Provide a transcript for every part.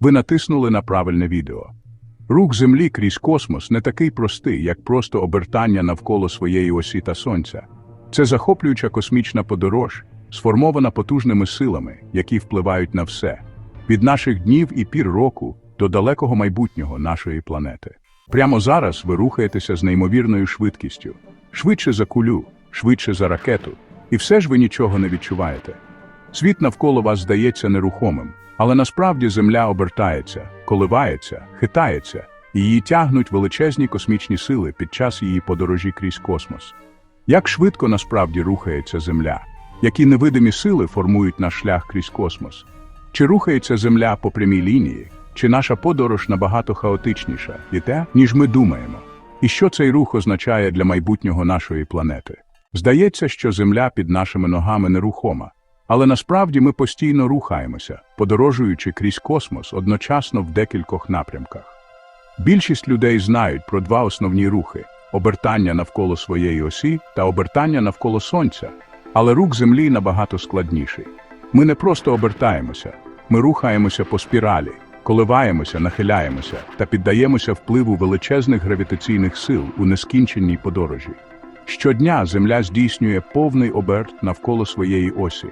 Ви натиснули на правильне відео. Рух Землі крізь космос не такий простий, як просто обертання навколо своєї осі та Сонця. Це захоплююча космічна подорож, сформована потужними силами, які впливають на все від наших днів і пір року до далекого майбутнього нашої планети. Прямо зараз ви рухаєтеся з неймовірною швидкістю, швидше за кулю, швидше за ракету, і все ж ви нічого не відчуваєте. Світ навколо вас здається нерухомим, але насправді Земля обертається, коливається, хитається, і її тягнуть величезні космічні сили під час її подорожі крізь космос. Як швидко насправді рухається Земля? Які невидимі сили формують наш шлях крізь космос? Чи рухається Земля по прямій лінії, чи наша подорож набагато хаотичніша і те, ніж ми думаємо? І що цей рух означає для майбутнього нашої планети? Здається, що Земля під нашими ногами нерухома, але насправді ми постійно рухаємося, подорожуючи крізь космос одночасно в декількох напрямках. Більшість людей знають про два основні рухи обертання навколо своєї осі та обертання навколо Сонця, але рух Землі набагато складніший. Ми не просто обертаємося, ми рухаємося по спіралі, коливаємося, нахиляємося та піддаємося впливу величезних гравітаційних сил у нескінченній подорожі. Щодня Земля здійснює повний оберт навколо своєї осі.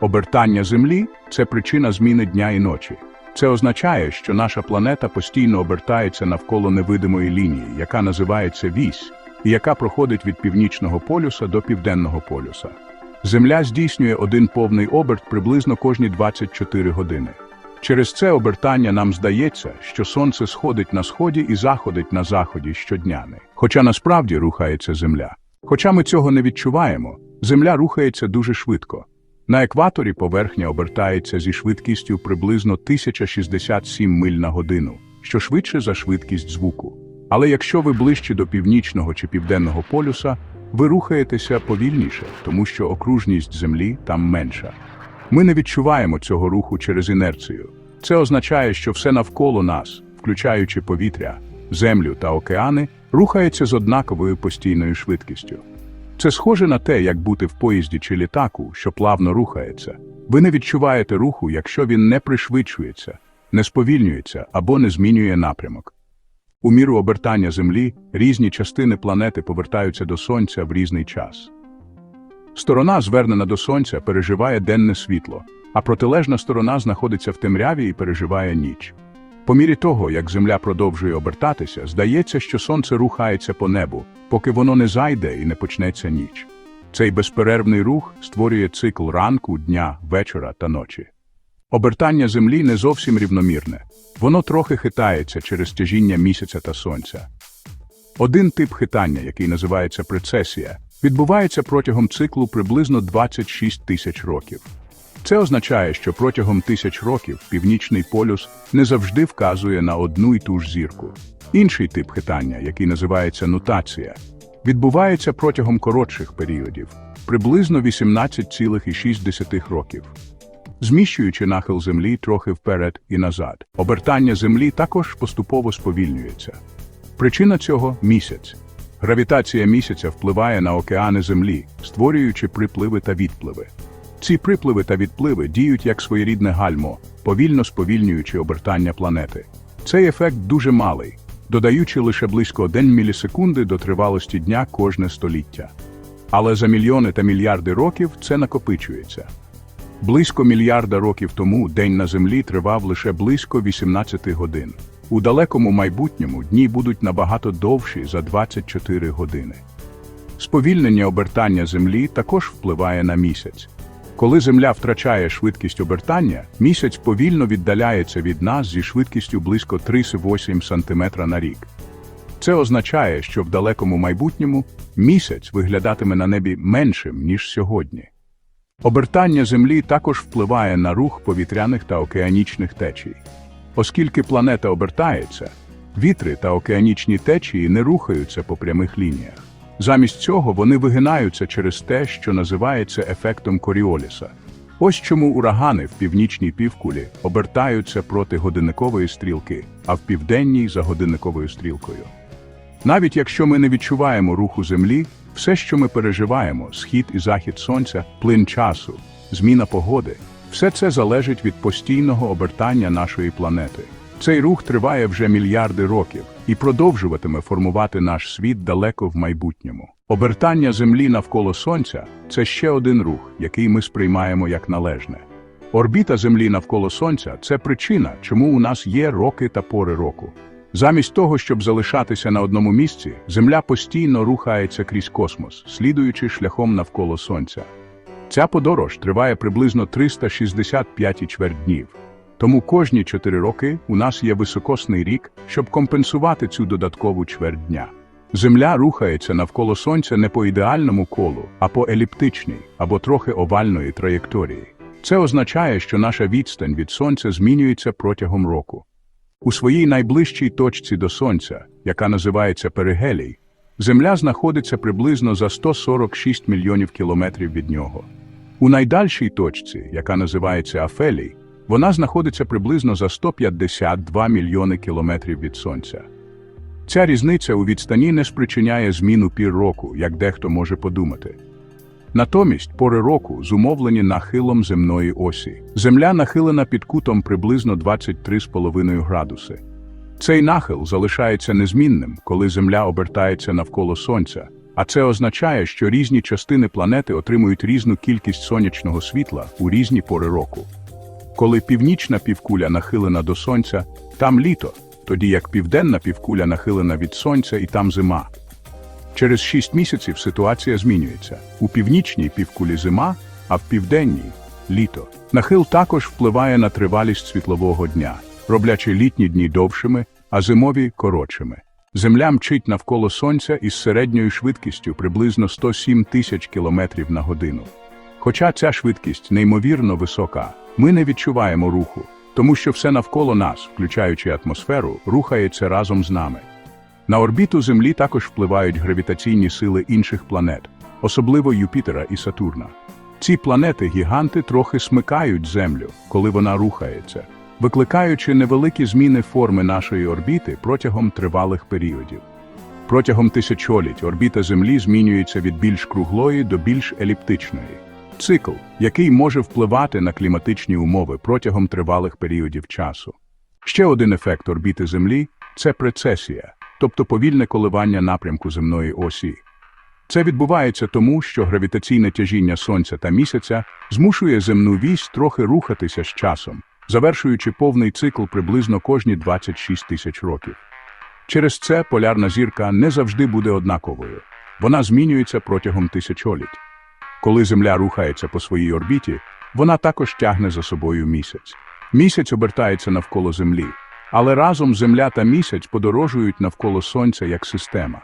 Обертання Землі це причина зміни дня і ночі. Це означає, що наша планета постійно обертається навколо невидимої лінії, яка називається вісь, і яка проходить від північного полюса до південного полюса. Земля здійснює один повний оберт приблизно кожні 24 години. Через це обертання нам здається, що сонце сходить на сході і заходить на заході щоднями. Хоча насправді рухається Земля. Хоча ми цього не відчуваємо, Земля рухається дуже швидко. На екваторі поверхня обертається зі швидкістю приблизно 1067 миль на годину, що швидше за швидкість звуку. Але якщо ви ближче до північного чи південного полюса, ви рухаєтеся повільніше, тому що окружність Землі там менша. Ми не відчуваємо цього руху через інерцію. Це означає, що все навколо нас, включаючи повітря, землю та океани, рухається з однаковою постійною швидкістю. Це схоже на те, як бути в поїзді чи літаку, що плавно рухається. Ви не відчуваєте руху, якщо він не пришвидшується, не сповільнюється або не змінює напрямок. У міру обертання Землі різні частини планети повертаються до Сонця в різний час. Сторона, звернена до Сонця, переживає денне світло, а протилежна сторона знаходиться в темряві і переживає ніч. По мірі того, як Земля продовжує обертатися, здається, що Сонце рухається по небу, поки воно не зайде і не почнеться ніч. Цей безперервний рух створює цикл ранку, дня, вечора та ночі. Обертання Землі не зовсім рівномірне, воно трохи хитається через тяжіння місяця та сонця. Один тип хитання, який називається прецесія, відбувається протягом циклу приблизно 26 тисяч років. Це означає, що протягом тисяч років північний полюс не завжди вказує на одну й ту ж зірку. Інший тип хитання, який називається нутація, відбувається протягом коротших періодів, приблизно 18,6 років. Зміщуючи нахил Землі трохи вперед і назад, обертання Землі також поступово сповільнюється. Причина цього місяць. Гравітація місяця впливає на океани Землі, створюючи припливи та відпливи. Ці припливи та відпливи діють як своєрідне гальмо, повільно сповільнюючи обертання планети. Цей ефект дуже малий, додаючи лише близько 1 мілісекунди до тривалості дня кожне століття. Але за мільйони та мільярди років це накопичується. Близько мільярда років тому день на Землі тривав лише близько 18 годин. У далекому майбутньому дні будуть набагато довші за 24 години. Сповільнення обертання Землі також впливає на місяць. Коли Земля втрачає швидкість обертання, місяць повільно віддаляється від нас зі швидкістю близько 3,8 см на рік. Це означає, що в далекому майбутньому місяць виглядатиме на небі меншим, ніж сьогодні. Обертання Землі також впливає на рух повітряних та океанічних течій. Оскільки планета обертається, вітри та океанічні течії не рухаються по прямих лініях. Замість цього вони вигинаються через те, що називається ефектом Коріоліса. Ось чому урагани в північній півкулі обертаються проти годинникової стрілки, а в південній за годинниковою стрілкою. Навіть якщо ми не відчуваємо руху Землі, все, що ми переживаємо схід і захід сонця, плин часу, зміна погоди Все це залежить від постійного обертання нашої планети. Цей рух триває вже мільярди років і продовжуватиме формувати наш світ далеко в майбутньому. Обертання Землі навколо Сонця це ще один рух, який ми сприймаємо як належне. Орбіта Землі навколо Сонця це причина, чому у нас є роки та пори року. Замість того, щоб залишатися на одному місці, Земля постійно рухається крізь космос, слідуючи шляхом навколо Сонця. Ця подорож триває приблизно 365 і чверть днів. Тому кожні 4 роки у нас є високосний рік, щоб компенсувати цю додаткову чверть дня. Земля рухається навколо Сонця не по ідеальному колу, а по еліптичній або трохи овальної траєкторії. Це означає, що наша відстань від Сонця змінюється протягом року. У своїй найближчій точці до Сонця, яка називається Перигелій, Земля знаходиться приблизно за 146 мільйонів кілометрів від нього. У найдальшій точці, яка називається Афелій, вона знаходиться приблизно за 152 мільйони кілометрів від Сонця. Ця різниця у відстані не спричиняє зміну пір року, як дехто може подумати. Натомість пори року зумовлені нахилом земної осі. Земля нахилена під кутом приблизно 23,5 градуси. Цей нахил залишається незмінним, коли Земля обертається навколо Сонця, а це означає, що різні частини планети отримують різну кількість сонячного світла у різні пори року. Коли північна півкуля нахилена до Сонця, там літо, тоді як південна півкуля нахилена від Сонця і там зима. Через 6 місяців ситуація змінюється. У північній півкулі зима, а в південній літо. Нахил також впливає на тривалість світлового дня, роблячи літні дні довшими, а зимові коротшими. Земля мчить навколо Сонця із середньою швидкістю приблизно 107 тисяч кілометрів на годину. Хоча ця швидкість неймовірно висока, ми не відчуваємо руху, тому що все навколо нас, включаючи атмосферу, рухається разом з нами. На орбіту Землі також впливають гравітаційні сили інших планет, особливо Юпітера і Сатурна. Ці планети-гіганти трохи смикають Землю, коли вона рухається, викликаючи невеликі зміни форми нашої орбіти протягом тривалих періодів. Протягом тисячоліть орбіта Землі змінюється від більш круглої до більш еліптичної. Цикл, який може впливати на кліматичні умови протягом тривалих періодів часу. Ще один ефект орбіти Землі це прецесія, тобто повільне коливання напрямку земної осі. Це відбувається тому, що гравітаційне тяжіння Сонця та місяця змушує земну вісь трохи рухатися з часом, завершуючи повний цикл приблизно кожні 26 тисяч років. Через це полярна зірка не завжди буде однаковою. Вона змінюється протягом тисячоліть. Коли Земля рухається по своїй орбіті, вона також тягне за собою місяць. Місяць обертається навколо Землі, але разом Земля та місяць подорожують навколо Сонця як система.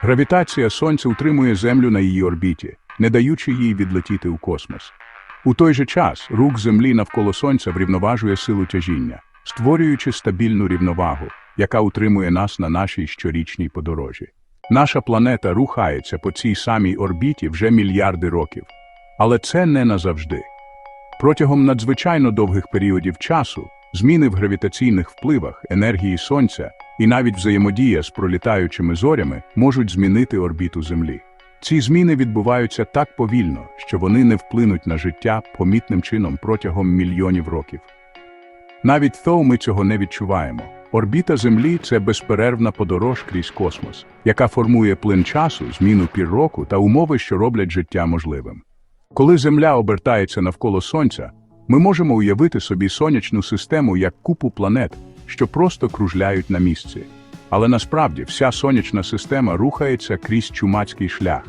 Гравітація Сонця утримує Землю на її орбіті, не даючи їй відлетіти у космос. У той же час рух Землі навколо Сонця врівноважує силу тяжіння, створюючи стабільну рівновагу, яка утримує нас на нашій щорічній подорожі. Наша планета рухається по цій самій орбіті вже мільярди років. Але це не назавжди. Протягом надзвичайно довгих періодів часу зміни в гравітаційних впливах, енергії Сонця і навіть взаємодія з пролітаючими зорями можуть змінити орбіту Землі. Ці зміни відбуваються так повільно, що вони не вплинуть на життя помітним чином протягом мільйонів років. Навіть то ми цього не відчуваємо. Орбіта Землі це безперервна подорож крізь космос, яка формує плин часу, зміну пір року та умови, що роблять життя можливим. Коли Земля обертається навколо Сонця, ми можемо уявити собі сонячну систему як купу планет, що просто кружляють на місці. Але насправді вся сонячна система рухається крізь чумацький шлях,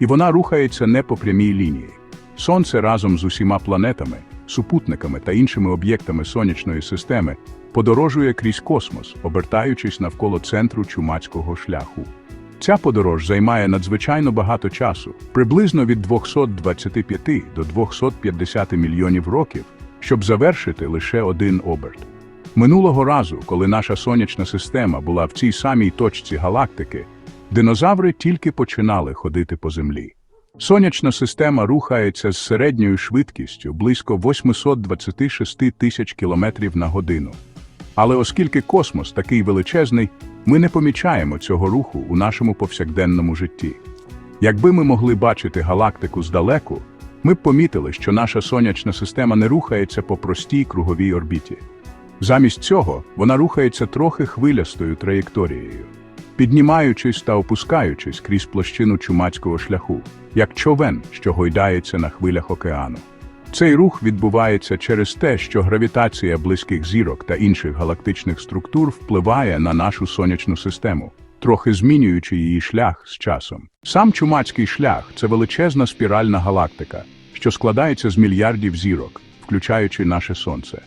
і вона рухається не по прямій лінії. Сонце разом з усіма планетами, супутниками та іншими об'єктами сонячної системи подорожує крізь космос, обертаючись навколо центру чумацького шляху. Ця подорож займає надзвичайно багато часу, приблизно від 225 до 250 мільйонів років, щоб завершити лише один оберт. Минулого разу, коли наша сонячна система була в цій самій точці галактики, динозаври тільки починали ходити по Землі. Сонячна система рухається з середньою швидкістю близько 826 тисяч кілометрів на годину. Але оскільки космос такий величезний, ми не помічаємо цього руху у нашому повсякденному житті. Якби ми могли бачити галактику здалеку, ми б помітили, що наша сонячна система не рухається по простій круговій орбіті. Замість цього вона рухається трохи хвилястою траєкторією, піднімаючись та опускаючись крізь площину чумацького шляху, як човен, що гойдається на хвилях океану. Цей рух відбувається через те, що гравітація близьких зірок та інших галактичних структур впливає на нашу сонячну систему, трохи змінюючи її шлях з часом. Сам чумацький шлях це величезна спіральна галактика, що складається з мільярдів зірок, включаючи наше Сонце.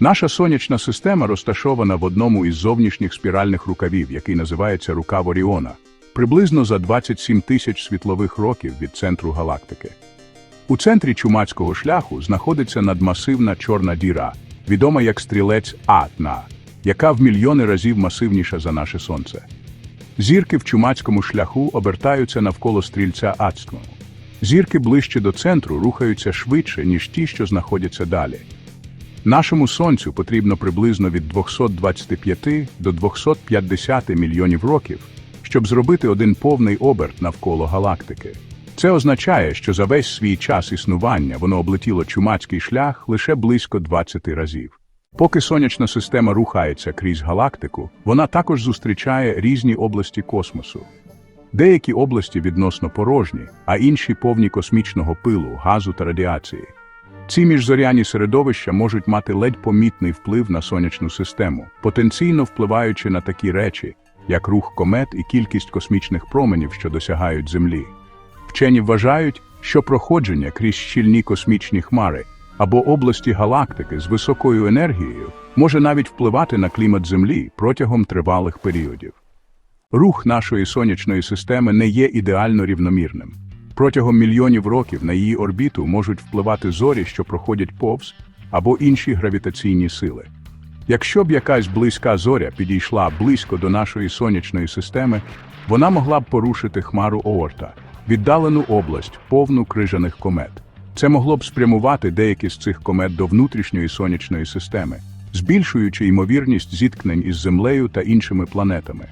Наша сонячна система розташована в одному із зовнішніх спіральних рукавів, який називається рукав Оріона, приблизно за 27 тисяч світлових років від центру галактики. У центрі чумацького шляху знаходиться надмасивна чорна діра, відома як стрілець Атна, яка в мільйони разів масивніша за наше Сонце. Зірки в чумацькому шляху обертаються навколо стрільця Ацтну. Зірки ближче до центру рухаються швидше, ніж ті, що знаходяться далі. Нашому Сонцю потрібно приблизно від 225 до 250 мільйонів років, щоб зробити один повний оберт навколо галактики. Це означає, що за весь свій час існування воно облетіло чумацький шлях лише близько 20 разів. Поки сонячна система рухається крізь галактику, вона також зустрічає різні області космосу. Деякі області відносно порожні, а інші повні космічного пилу, газу та радіації. Ці міжзоряні середовища можуть мати ледь помітний вплив на сонячну систему, потенційно впливаючи на такі речі, як рух комет і кількість космічних променів, що досягають Землі. Вчені вважають, що проходження крізь щільні космічні хмари або області галактики з високою енергією може навіть впливати на клімат Землі протягом тривалих періодів. Рух нашої сонячної системи не є ідеально рівномірним. Протягом мільйонів років на її орбіту можуть впливати зорі, що проходять повз, або інші гравітаційні сили. Якщо б якась близька зоря підійшла близько до нашої сонячної системи, вона могла б порушити хмару Оорта, віддалену область, повну крижаних комет. Це могло б спрямувати деякі з цих комет до внутрішньої сонячної системи, збільшуючи ймовірність зіткнень із Землею та іншими планетами.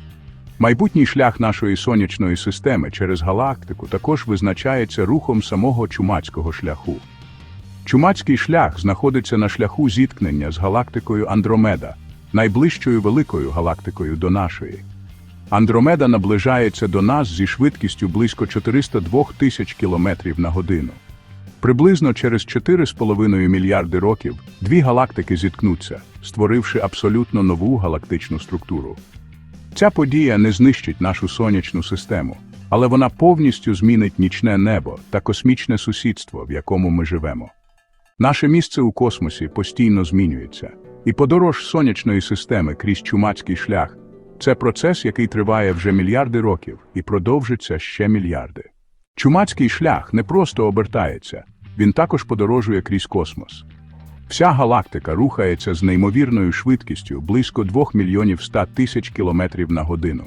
Майбутній шлях нашої сонячної системи через галактику також визначається рухом самого чумацького шляху. Чумацький шлях знаходиться на шляху зіткнення з галактикою Андромеда, найближчою великою галактикою до нашої. Андромеда наближається до нас зі швидкістю близько 402 тисяч кілометрів на годину. Приблизно через 4,5 мільярди років дві галактики зіткнуться, створивши абсолютно нову галактичну структуру. Ця подія не знищить нашу сонячну систему, але вона повністю змінить нічне небо та космічне сусідство, в якому ми живемо. Наше місце у космосі постійно змінюється, і подорож сонячної системи крізь чумацький шлях це процес, який триває вже мільярди років і продовжиться ще мільярди. Чумацький шлях не просто обертається, він також подорожує крізь космос. Вся галактика рухається з неймовірною швидкістю близько 2 мільйонів 100 тисяч кілометрів на годину.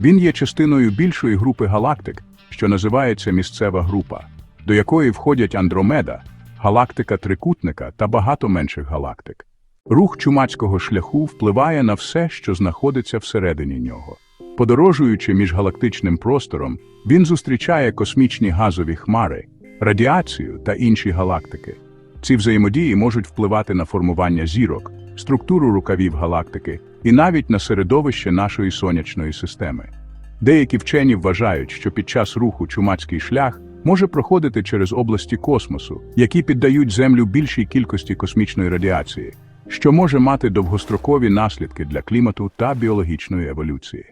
Він є частиною більшої групи галактик, що називається місцева група, до якої входять Андромеда, галактика трикутника та багато менших галактик. Рух чумацького шляху впливає на все, що знаходиться всередині нього. Подорожуючи між галактичним простором, він зустрічає космічні газові хмари, радіацію та інші галактики. Ці взаємодії можуть впливати на формування зірок, структуру рукавів галактики і навіть на середовище нашої сонячної системи. Деякі вчені вважають, що під час руху чумацький шлях може проходити через області космосу, які піддають Землю більшій кількості космічної радіації, що може мати довгострокові наслідки для клімату та біологічної еволюції.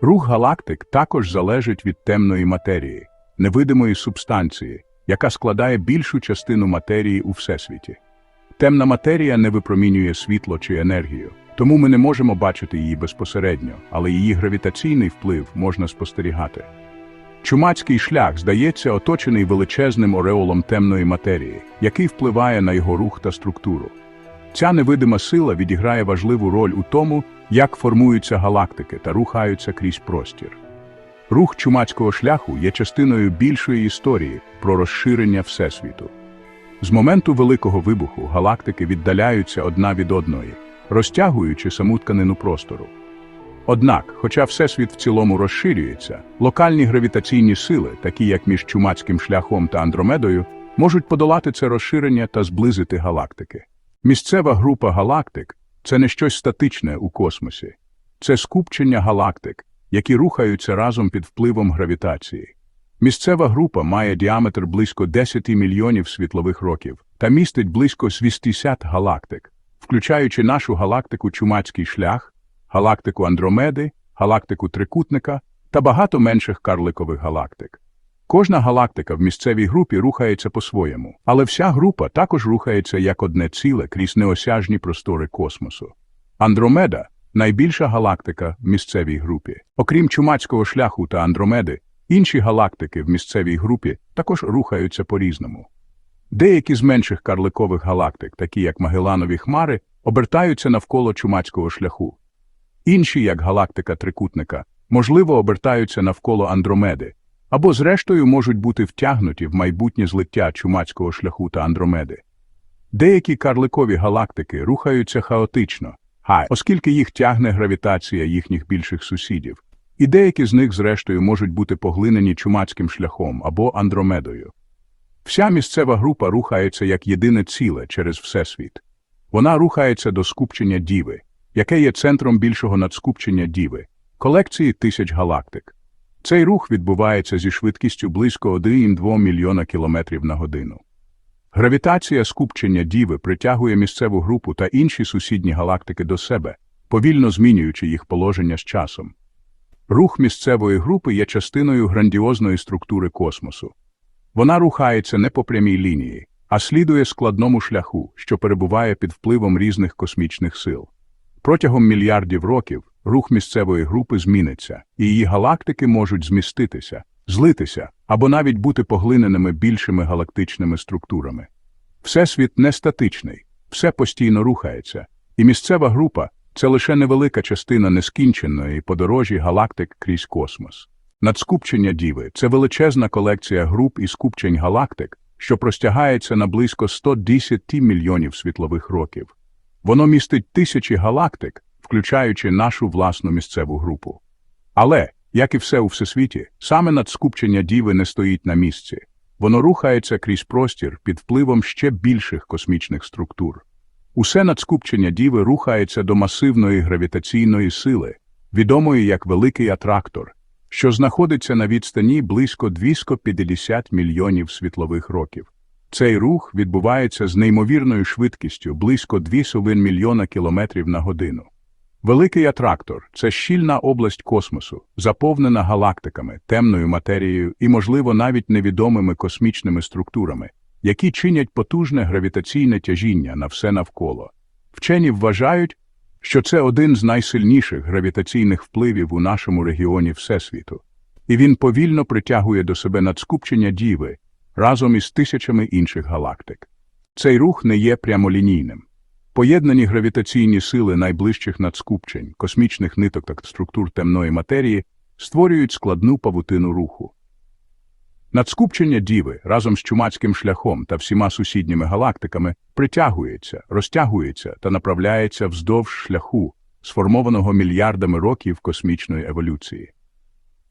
Рух галактик також залежить від темної матерії, невидимої субстанції, яка складає більшу частину матерії у всесвіті. Темна матерія не випромінює світло чи енергію, тому ми не можемо бачити її безпосередньо, але її гравітаційний вплив можна спостерігати. Чумацький шлях здається оточений величезним ореолом темної матерії, який впливає на його рух та структуру. Ця невидима сила відіграє важливу роль у тому, як формуються галактики та рухаються крізь простір. Рух чумацького шляху є частиною більшої історії про розширення Всесвіту. З моменту Великого вибуху галактики віддаляються одна від одної, розтягуючи саму тканину простору. Однак, хоча Всесвіт в цілому розширюється, локальні гравітаційні сили, такі як між Чумацьким шляхом та Андромедою, можуть подолати це розширення та зблизити галактики. Місцева група галактик це не щось статичне у космосі, це скупчення галактик, які рухаються разом під впливом гравітації. Місцева група має діаметр близько 10 мільйонів світлових років та містить близько 80 галактик, включаючи нашу галактику Чумацький шлях, галактику Андромеди, галактику Трикутника та багато менших карликових галактик. Кожна галактика в місцевій групі рухається по-своєму, але вся група також рухається як одне ціле крізь неосяжні простори космосу. Андромеда найбільша галактика в місцевій групі. Окрім Чумацького шляху та Андромеди, інші галактики в місцевій групі також рухаються по-різному. Деякі з менших карликових галактик, такі як Магеланові хмари, обертаються навколо Чумацького шляху. Інші, як галактика Трикутника, можливо обертаються навколо Андромеди, або зрештою можуть бути втягнуті в майбутнє злиття Чумацького шляху та Андромеди. Деякі карликові галактики рухаються хаотично, оскільки їх тягне гравітація їхніх більших сусідів, і деякі з них, зрештою, можуть бути поглинені Чумацьким шляхом або Андромедою. Вся місцева група рухається як єдине ціле через Всесвіт. Вона рухається до скупчення Діви, яке є центром більшого надскупчення Діви, колекції тисяч галактик. Цей рух відбувається зі швидкістю близько 1,2 мільйона кілометрів на годину. Гравітація скупчення Діви притягує місцеву групу та інші сусідні галактики до себе, повільно змінюючи їх положення з часом. Рух місцевої групи є частиною грандіозної структури космосу. Вона рухається не по прямій лінії, а слідує складному шляху, що перебуває під впливом різних космічних сил. Протягом мільярдів років рух місцевої групи зміниться, і її галактики можуть зміститися, злитися або навіть бути поглиненими більшими галактичними структурами. Всесвіт не статичний, все постійно рухається, і місцева група це лише невелика частина нескінченої подорожі галактик крізь космос. Надскупчення Діви це величезна колекція груп і скупчень галактик, що простягається на близько 110 мільйонів світлових років. Воно містить тисячі галактик, включаючи нашу власну місцеву групу. Але, як і все у всесвіті, саме надскупчення Діви не стоїть на місці. Воно рухається крізь простір під впливом ще більших космічних структур. Усе надскупчення Діви рухається до масивної гравітаційної сили, відомої як Великий Атрактор, що знаходиться на відстані близько 250 мільйонів світлових років. Цей рух відбувається з неймовірною швидкістю близько 2,1 мільйона кілометрів на годину. Великий атрактор це щільна область космосу, заповнена галактиками, темною матерією і, можливо, навіть невідомими космічними структурами, які чинять потужне гравітаційне тяжіння на все навколо. Вчені вважають, що це один з найсильніших гравітаційних впливів у нашому регіоні Всесвіту, і він повільно притягує до себе надскупчення Діви разом із тисячами інших галактик. Цей рух не є прямолінійним. Поєднані гравітаційні сили найближчих надскупчень, космічних ниток та структур темної матерії створюють складну павутину руху. Надскупчення Діви разом з чумацьким шляхом та всіма сусідніми галактиками притягується, розтягується та направляється вздовж шляху, сформованого мільярдами років космічної еволюції.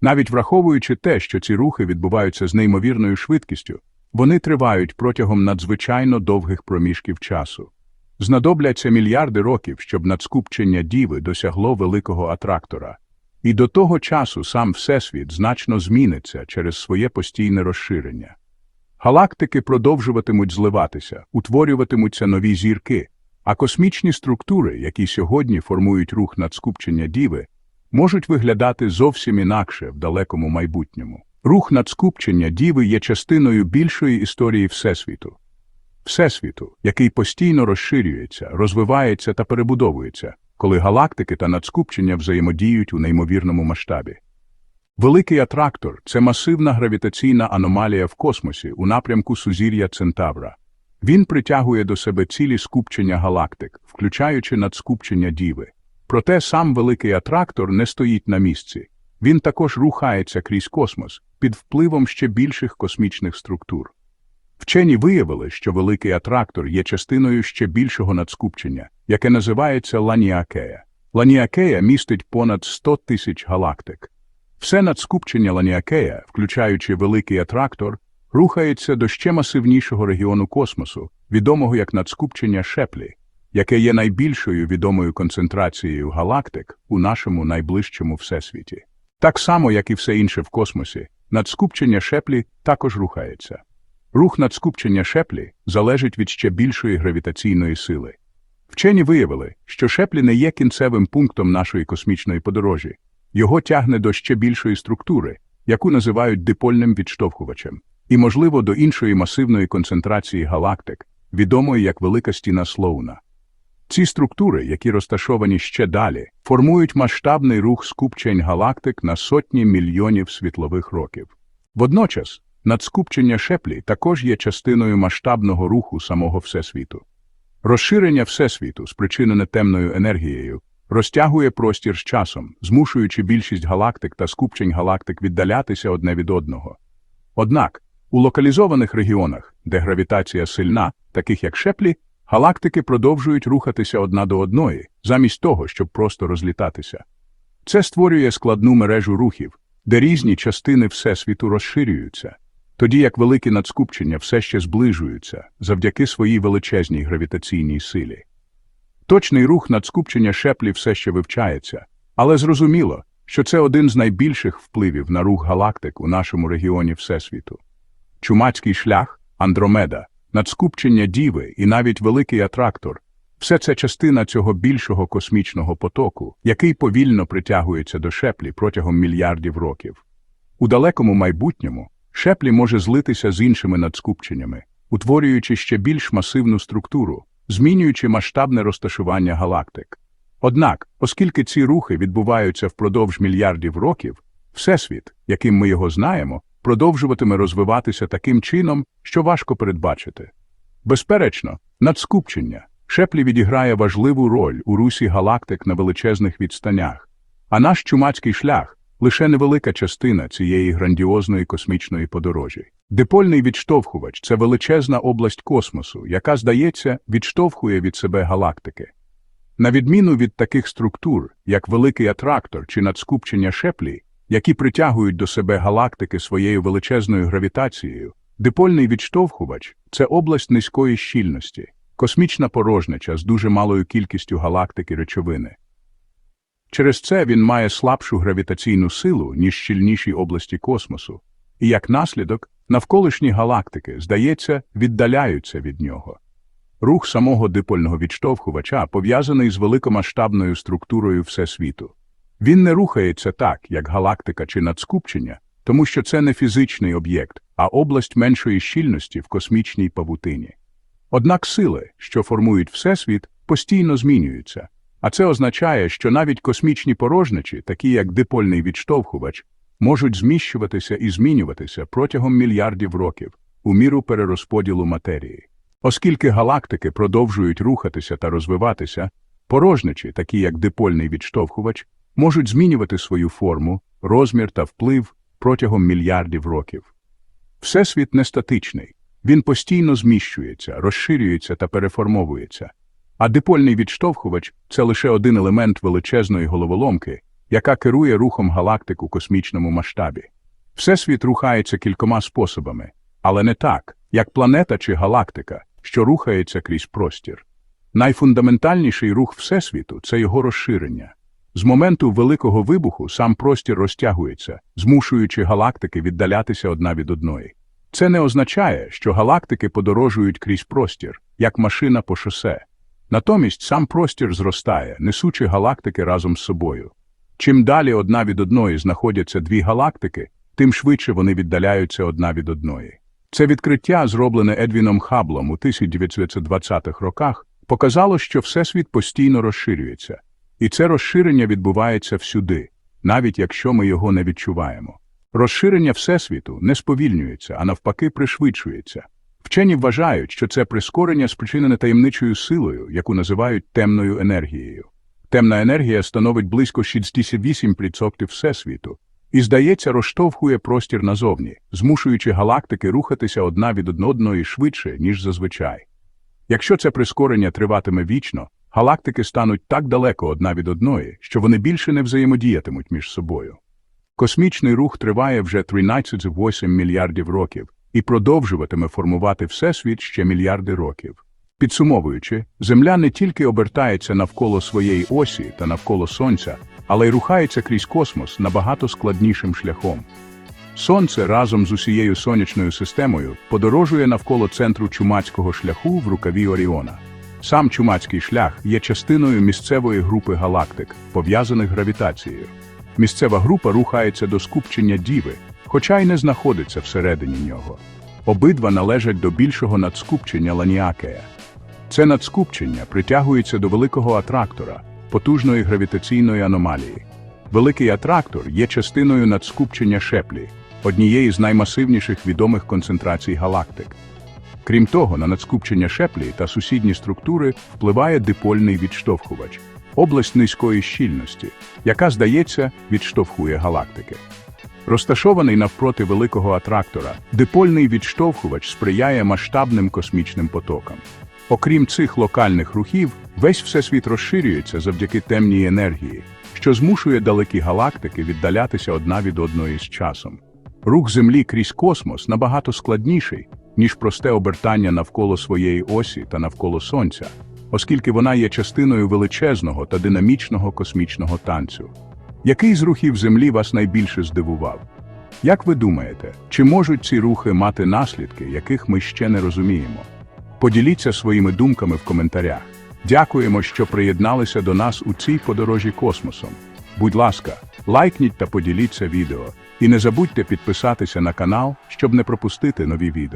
Навіть враховуючи те, що ці рухи відбуваються з неймовірною швидкістю, вони тривають протягом надзвичайно довгих проміжків часу. Знадобляться мільярди років, щоб надскупчення Діви досягло великого атрактора. І до того часу сам Всесвіт значно зміниться через своє постійне розширення. Галактики продовжуватимуть зливатися, утворюватимуться нові зірки, а космічні структури, які сьогодні формують рух надскупчення Діви, можуть виглядати зовсім інакше в далекому майбутньому. Рух надскупчення Діви є частиною більшої історії Всесвіту. Всесвіту, який постійно розширюється, розвивається та перебудовується коли галактики та надскупчення взаємодіють у неймовірному масштабі. Великий атрактор це масивна гравітаційна аномалія в космосі у напрямку сузір'я Центавра. Він притягує до себе цілі скупчення галактик, включаючи надскупчення Діви. Проте сам великий атрактор не стоїть на місці. Він також рухається крізь космос під впливом ще більших космічних структур. Вчені виявили, що великий атрактор є частиною ще більшого надскупчення, яке називається Ланіакея. Ланіакея містить понад 100 тисяч галактик. Все надскупчення Ланіакея, включаючи великий атрактор, рухається до ще масивнішого регіону космосу, відомого як надскупчення Шеплі, яке є найбільшою відомою концентрацією галактик у нашому найближчому всесвіті. Так само, як і все інше в космосі, надскупчення Шеплі також рухається. Рух надскупчення Шеплі залежить від ще більшої гравітаційної сили. Вчені виявили, що Шеплі не є кінцевим пунктом нашої космічної подорожі. Його тягне до ще більшої структури, яку називають дипольним відштовхувачем, і, можливо, до іншої масивної концентрації галактик, відомої як Велика стіна Слоуна. Ці структури, які розташовані ще далі, формують масштабний рух скупчень галактик на сотні мільйонів світлових років. Водночас, надскупчення Шеплі також є частиною масштабного руху самого Всесвіту. Розширення Всесвіту, спричинене темною енергією, розтягує простір з часом, змушуючи більшість галактик та скупчень галактик віддалятися одне від одного. Однак, у локалізованих регіонах, де гравітація сильна, таких як Шеплі, галактики продовжують рухатися одна до одної, замість того, щоб просто розлітатися. Це створює складну мережу рухів, де різні частини Всесвіту розширюються, тоді як великі надскупчення все ще зближуються завдяки своїй величезній гравітаційній силі. Точний рух надскупчення Шеплі все ще вивчається, але зрозуміло, що це один з найбільших впливів на рух галактик у нашому регіоні Всесвіту. Чумацький шлях, Андромеда, надскупчення Діви і навіть великий атрактор все це частина цього більшого космічного потоку, який повільно притягується до Шеплі протягом мільярдів років. У далекому майбутньому Шеплі може злитися з іншими надскупченнями, утворюючи ще більш масивну структуру, змінюючи масштабне розташування галактик. Однак, оскільки ці рухи відбуваються впродовж мільярдів років, Всесвіт, яким ми його знаємо, продовжуватиме розвиватися таким чином, що важко передбачити. Безперечно, надскупчення Шеплі відіграє важливу роль у русі галактик на величезних відстанях, а наш чумацький шлях лише невелика частина цієї грандіозної космічної подорожі. Дипольний відштовхувач це величезна область космосу, яка, здається, відштовхує від себе галактики. На відміну від таких структур, як великий атрактор чи надскупчення Шеплі, які притягують до себе галактики своєю величезною гравітацією, дипольний відштовхувач це область низької щільності, космічна порожнича з дуже малою кількістю галактики речовини. Через це він має слабшу гравітаційну силу, ніж щільніші області космосу, і як наслідок навколишні галактики, здається, віддаляються від нього. Рух самого дипольного відштовхувача пов'язаний з великомасштабною структурою Всесвіту. Він не рухається так, як галактика чи надскупчення, тому що це не фізичний об'єкт, а область меншої щільності в космічній павутині. Однак сили, що формують Всесвіт, постійно змінюються, а це означає, що навіть космічні порожничі, такі як дипольний відштовхувач, можуть зміщуватися і змінюватися протягом мільярдів років у міру перерозподілу матерії. Оскільки галактики продовжують рухатися та розвиватися, порожничі, такі як дипольний відштовхувач, можуть змінювати свою форму, розмір та вплив протягом мільярдів років. Всесвіт не статичний, він постійно зміщується, розширюється та переформовується, а дипольний відштовхувач це лише один елемент величезної головоломки, яка керує рухом галактик у космічному масштабі. Всесвіт рухається кількома способами, але не так, як планета чи галактика, що рухається крізь простір. Найфундаментальніший рух Всесвіту це його розширення. З моменту Великого вибуху сам простір розтягується, змушуючи галактики віддалятися одна від одної. Це не означає, що галактики подорожують крізь простір, як машина по шосе. Натомість сам простір зростає, несучи галактики разом з собою. Чим далі одна від одної знаходяться дві галактики, тим швидше вони віддаляються одна від одної. Це відкриття, зроблене Едвіном Хаблом у 1920-х роках, показало, що Всесвіт постійно розширюється, і це розширення відбувається всюди, навіть якщо ми його не відчуваємо. Розширення Всесвіту не сповільнюється, а навпаки пришвидшується. Вчені вважають, що це прискорення спричинене таємничою силою, яку називають темною енергією. Темна енергія становить близько 68% Всесвіту і, здається, розштовхує простір назовні, змушуючи галактики рухатися одна від одної швидше, ніж зазвичай. Якщо це прискорення триватиме вічно, галактики стануть так далеко одна від одної, що вони більше не взаємодіятимуть між собою. Космічний рух триває вже 13,8 мільярдів років і продовжуватиме формувати Всесвіт ще мільярди років. Підсумовуючи, Земля не тільки обертається навколо своєї осі та навколо Сонця, але й рухається крізь космос набагато складнішим шляхом. Сонце разом з усією сонячною системою подорожує навколо центру чумацького шляху в рукаві Оріона. Сам чумацький шлях є частиною місцевої групи галактик, пов'язаних гравітацією. Місцева група рухається до скупчення Діви, хоча й не знаходиться всередині нього. Обидва належать до більшого надскупчення Ланіакея. Це надскупчення притягується до великого атрактора, потужної гравітаційної аномалії. Великий атрактор є частиною надскупчення Шеплі, однієї з наймасивніших відомих концентрацій галактик. Крім того, на надскупчення Шеплі та сусідні структури впливає дипольний відштовхувач область низької щільності, яка, здається, відштовхує галактики. Розташований навпроти великого атрактора, дипольний відштовхувач сприяє масштабним космічним потокам. Окрім цих локальних рухів, весь всесвіт розширюється завдяки темній енергії, що змушує далекі галактики віддалятися одна від одної з часом. Рух Землі крізь космос набагато складніший, ніж просте обертання навколо своєї осі та навколо Сонця, оскільки вона є частиною величезного та динамічного космічного танцю. Який з рухів Землі вас найбільше здивував? Як ви думаєте, чи можуть ці рухи мати наслідки, яких ми ще не розуміємо? Поділіться своїми думками в коментарях. Дякуємо, що приєдналися до нас у цій подорожі космосом. Будь ласка, лайкніть та поділіться відео. І не забудьте підписатися на канал, щоб не пропустити нові відео.